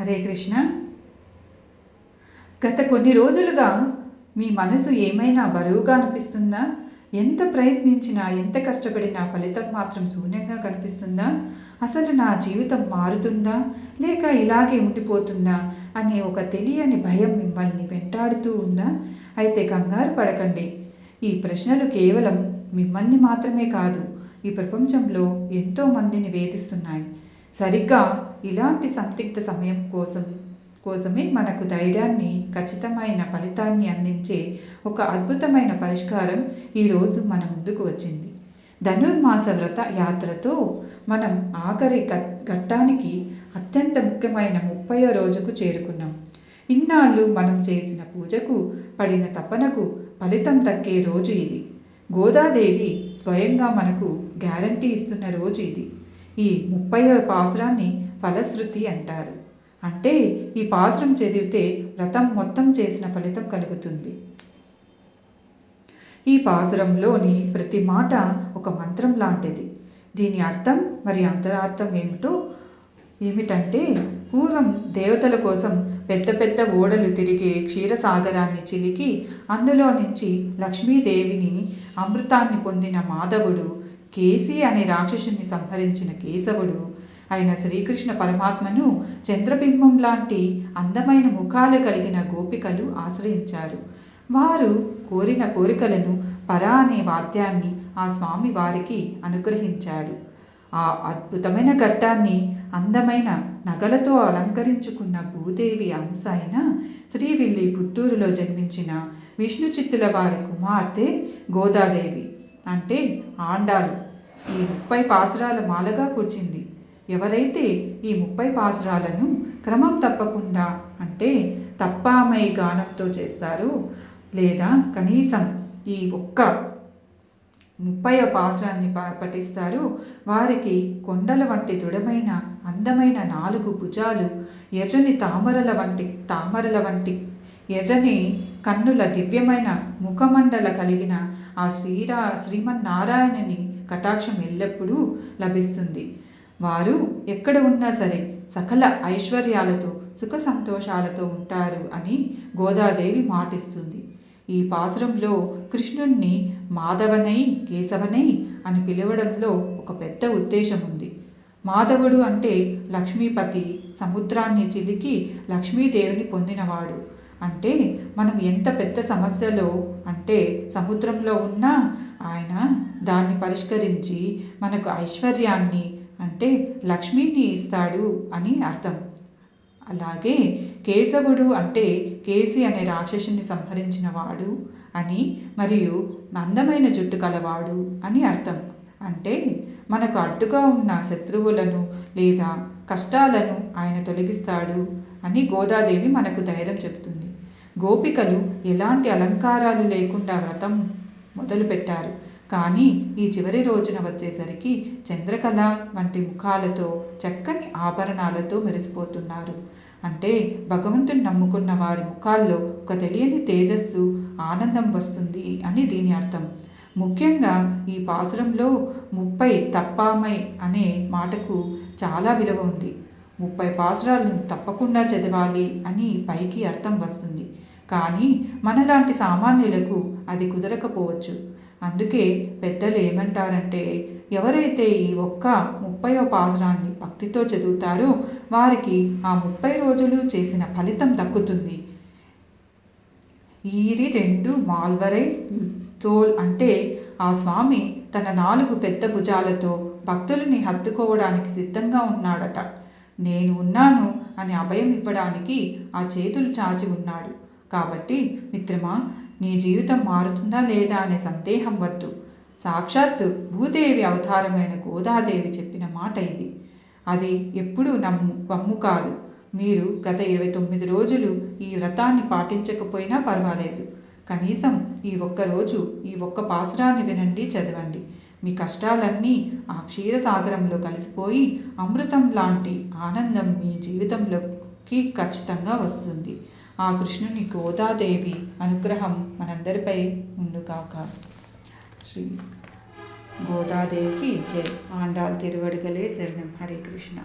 హరే కృష్ణ. గత కొన్ని రోజులుగా మీ మనసు ఏమైనా బరువుగా అనిపిస్తుందా? ఎంత ప్రయత్నించినా ఎంత కష్టపడినా ఫలితం మాత్రం శూన్యంగా కనిపిస్తుందా? అసలు నా జీవితం మారుతుందా? లేక ఇలాగే ఉండిపోతుందా? అనే ఒక తెలియని భయం మిమ్మల్ని వెంటాడుతూ ఉందా? అయితే కంగారు పడకండి. ఈ ప్రశ్నలు కేవలం మిమ్మల్ని మాత్రమే కాదు ఈ ప్రపంచంలో ఎంతో మందిని వేధిస్తున్నాయి. సరిగ్గా ఇలాంటి సందిగ్ధ సమయం కోసం కోసమే మనకు ధైర్యాన్ని ఖచ్చితమైన ఫలితాన్ని అందించే ఒక అద్భుతమైన పరిష్కారం ఈరోజు మన ముందుకు వచ్చింది. ధనుర్మాస వ్రత యాత్రతో మనం ఆఖరి ఘట్టానికి అత్యంత ముఖ్యమైన ముప్పయో రోజుకు చేరుకున్నాం. ఇన్నాళ్ళు మనం చేసిన పూజకు పడిన తపనకు ఫలితం దక్కే రోజు ఇది. గోదాదేవి స్వయంగా మనకు గ్యారంటీ ఇస్తున్న రోజు ఇది. ఈ ముప్పై పాసురాన్ని ఫలశ్రుతి అంటారు. అంటే ఈ పాసురం చదివితే వ్రతం మొత్తం చేసిన ఫలితం కలుగుతుంది. ఈ పాసురంలోని ప్రతి మాట ఒక మంత్రం లాంటిది. దీని అర్థం మరి అంతరార్థం ఏమిటో? ఏమిటంటే పూర్వం దేవతల కోసం పెద్ద పెద్ద ఓడలు తిరిగే క్షీరసాగరాన్ని చిలికి అందులో నుంచి లక్ష్మీదేవిని అమృతాన్ని పొందిన మాధవుడు కేసి అనే రాక్షసుని సంహరించిన కేశవుడు అయిన శ్రీకృష్ణ పరమాత్మను చంద్రబింబం లాంటి అందమైన ముఖాలు కలిగిన గోపికలు ఆశ్రయించారు. వారు కోరిన కోరికలను పరా అనే వాద్యాన్ని ఆ స్వామి వారికి అనుగ్రహించాడు. ఆ అద్భుతమైన ఘట్టాన్ని అందమైన నగలతో అలంకరించుకున్న భూదేవి అంశ అయిన శ్రీవిల్లి పుత్తూరులో జన్మించిన విష్ణు చిత్తుల వారి కుమార్తె గోదాదేవి అంటే ఆండాలు. ఈ ముప్పై పాసురాల మాలగా కూర్చింది. ఎవరైతే ఈ ముప్పై పాసురాలను క్రమం తప్పకుండా అంటే తప్పామై గానంతో చేస్తారో లేదా కనీసం ఈ ఒక్క ముప్పై పాసురాన్ని పఠిస్తారు వారికి కొండల వంటి దృఢమైన అందమైన నాలుగు భుజాలు ఎర్రని తామరల వంటి తామరల వంటి ఎర్రని కన్నుల దివ్యమైన ముఖమండల కలిగిన ఆ శ్రీరా శ్రీమన్నారాయణని కటాక్షం ఎల్లప్పుడూ లభిస్తుంది. వారు ఎక్కడ ఉన్నా సరే సకల ఐశ్వర్యాలతో సుఖ సంతోషాలతో ఉంటారు అని గోదాదేవి మాటిస్తుంది. ఈ పాసురంలో కృష్ణుణ్ణి మాధవనై కేశవనై అని పిలవడంలో ఒక పెద్ద ఉద్దేశం ఉంది మాధవుడు అంటే లక్ష్మీపతి సముద్రాన్ని చిలికి లక్ష్మీదేవిని పొందినవాడు. అంటే మనం ఎంత పెద్ద సమస్యలో అంటే సముద్రంలో ఉన్నా ఆయన దాన్ని పరిష్కరించి మనకు ఐశ్వర్యాన్ని అంటే లక్ష్మిని ఇస్తాడు అని అర్థం. అలాగే కేశవుడు అంటే కేసి అనే రాక్షసుని సంహరించిన వాడు అని మరియు అందమైన జుట్టు కలవాడు అని అర్థం. అంటే మనకు అడ్డుగా ఉన్న శత్రువులను లేదా కష్టాలను ఆయన తొలగిస్తాడు అని గోదాదేవి మనకు ధైర్యం చెప్తుంది గోపికలు ఎలాంటి అలంకారాలు లేకుండా వ్రతం మొదలుపెట్టారు. కానీ ఈ చివరి రోజున వచ్చేసరికి చంద్రకళ వంటి ముఖాలతో చక్కని ఆభరణాలతో మెరిసిపోతున్నారు. అంటే భగవంతుని నమ్ముకున్న వారి ముఖాల్లో ఒక తెలియని తేజస్సు ఆనందం వస్తుంది అని దీని అర్థం. ముఖ్యంగా ఈ పాసురంలో ముప్పై తప్పామై అనే మాటకు చాలా విలువ ఉంది. ముప్పై పాసురాలను తప్పకుండా చదవాలి అని పైకి అర్థం వస్తుంది. కానీ మనలాంటి సామాన్యులకు అది కుదరకపోవచ్చు. అందుకే పెద్దలు ఏమంటారంటే ఎవరైతే ఈ ఒక్క ముప్పై పాసురాన్ని భక్తితో చదువుతారో వారికి ఆ ముప్పై రోజులు చేసిన ఫలితం దక్కుతుంది. ఈరి రెండు మాల్వరై తోల్ అంటే ఆ స్వామి తన నాలుగు పెద్ద భుజాలతో భక్తులని హత్తుకోవడానికి సిద్ధంగా ఉన్నాడట. నేను ఉన్నాను అని అభయం ఇవ్వడానికి ఆ చేతులు చాచి ఉన్నాడు. కాబట్టి మిత్రమా నీ జీవితం మారుతుందా లేదా అనే సందేహం వద్దు. సాక్షాత్తు భూదేవి అవతారమైన గోదాదేవి చెప్పిన మాట ఇది. అది ఎప్పుడూ నమ్ము వమ్ము కాదు. మీరు గత ఇరవై తొమ్మిది రోజులు ఈ వ్రతాన్ని పాటించకపోయినా పర్వాలేదు. కనీసం ఈ ఒక్క రోజు ఈ ఒక్క పాసురాన్ని వినండి చదవండి. మీ కష్టాలన్నీ ఆ క్షీరసాగరంలో కలిసిపోయి అమృతం లాంటి ఆనందం మీ జీవితంలోకి ఖచ్చితంగా వస్తుంది. ఆ కృష్ణుని గోదాదేవి అనుగ్రహం మనందరిపై ఉండుగాక. శ్రీ గోదాదేవికి జై. ఆండాల్ తిరువడుగలే శరణం. హరే కృష్ణ.